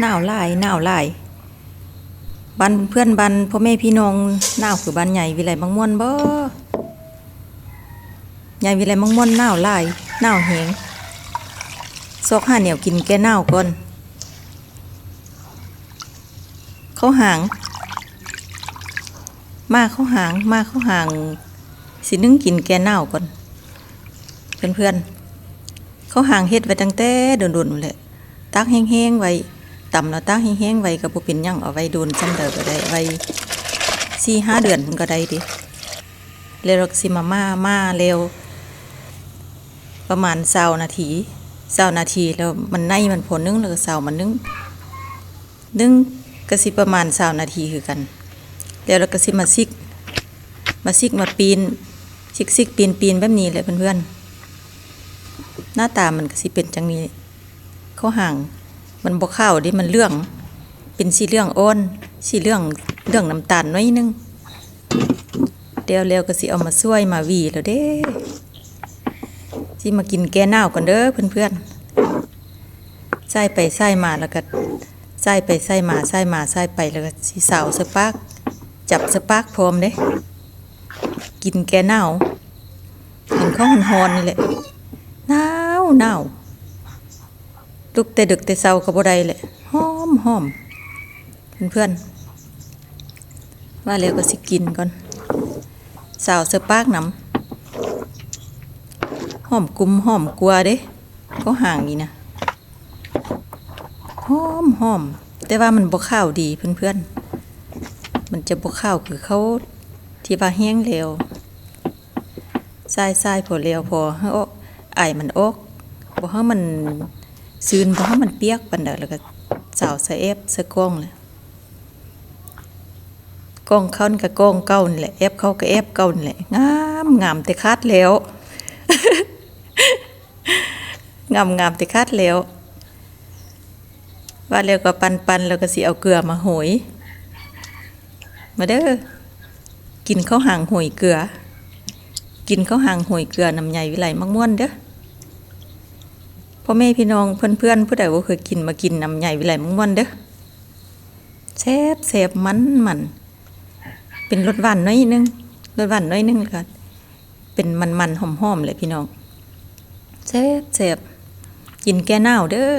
หนาวหลายหนาวหลายบ้านเพื่อนบ้านพ่อแม่พี่น้องหนาวคือบ้านใหญ่วิไลบางม่วนบ่ใหญ่วิไลบางม่วนหนาวหลายหนาวแหงซอกหาเหนียวกินแก้หนาวก่อนเขาหาง มาเขาหาง มาเขาหาง สินึ่งกินแก้หนาวก่อนเพื่อนๆเขาหางเฮ็ดไว้ตั้งแต่โดนๆเละตักแห้งๆไว้ ต่ำแล้วตักแห้งๆไว้ก็บ่เป็นหยังเอาไว้โดนซ้ำเด้อก็ได้ไว้4-5เดือนมันก็ได้ดิแล้วเราก็สิมาม่ามาเร็ว ประมาณ20นาที20นาทีแล้วมันในมันพอนึ่งแล้วก็เซามันนึ่งนึ่งก็สิประมาณ20นาทีคือกัน แล้วเราก็สิมาซิก มาซิกมาปีนซิกซิกปีนปีนแบบนี้แหละเพื่อนๆหน้าตามันก็สิเป็นจังนี้เขาห่าง มันบ่ข้าวดิมันเรื่อง เป็นสีเหลืองอ่อนสีเหลืองเหลืองน้ำตาลน้อยนึงเดี๋ยวแล้วก็สิเอามาช่วยมาวีแล้วเด้สิมากินแก้หนาวกันเด้อเพื่อนๆใส่ไปใส่มาแล้วก็ใส่ไปใส่มาใส่มาใส่ไปแล้วก็สิสาวสปาร์กจับสปาร์กพร้อมเด้กินแก้หนาวกินข้าวหอนๆนี่แหละหนาวหนาว ลุกแต่ดึกแต่เช้าก็บ่ได้แหละหอมหอมเพื่อนๆว่าแล้วก็สิกินก่อนสาวเสอปากน้ำหอมกุมหอมกลัวเด้ก็ห่างนี่นะหอมหอมแต่ว่ามันบ่ข้าวดีเพื่อนๆ มันจะบ่ข้าวคือเขาที่ว่าแห้งแล้วทรายทรายพอแล้วพอให้ออกไอมันออกบ่ให้มัน ซืนเพราะมันเปียกปันเดอแล้วก็สาวส่เอฟส่กล้องเลยก้องเข้านี่ก็กล้องเก่านี่แหละเอฟเข้าก็เอฟเก่านี่แหละงามงามแต่คาดแล้วงามงามแต่คาดแล้ว ว่าแล้วก็ปันปันแล้วก็สิเอาเกลือมาโหย มาเด้อกินข้าวหางโหยเกลือ กินข้าวหางโหยเกลือน้ำใหญ่วิไลมักม่วนเด้อ พ่อแม่พี่น้องเพื่อนเพื่อนผู้ใดว่าเคยกินมากินน้ำใหญ่วิไลมังวันเด้อแซ่บแซ่บมันมันเป็นรสหวานน้อยนึงรสหวานน้อยนึงค่ะเป็นมันมันหอมหอมเลยพี่น้องแซ่บแซ่บกินแก้หนาวเด้อ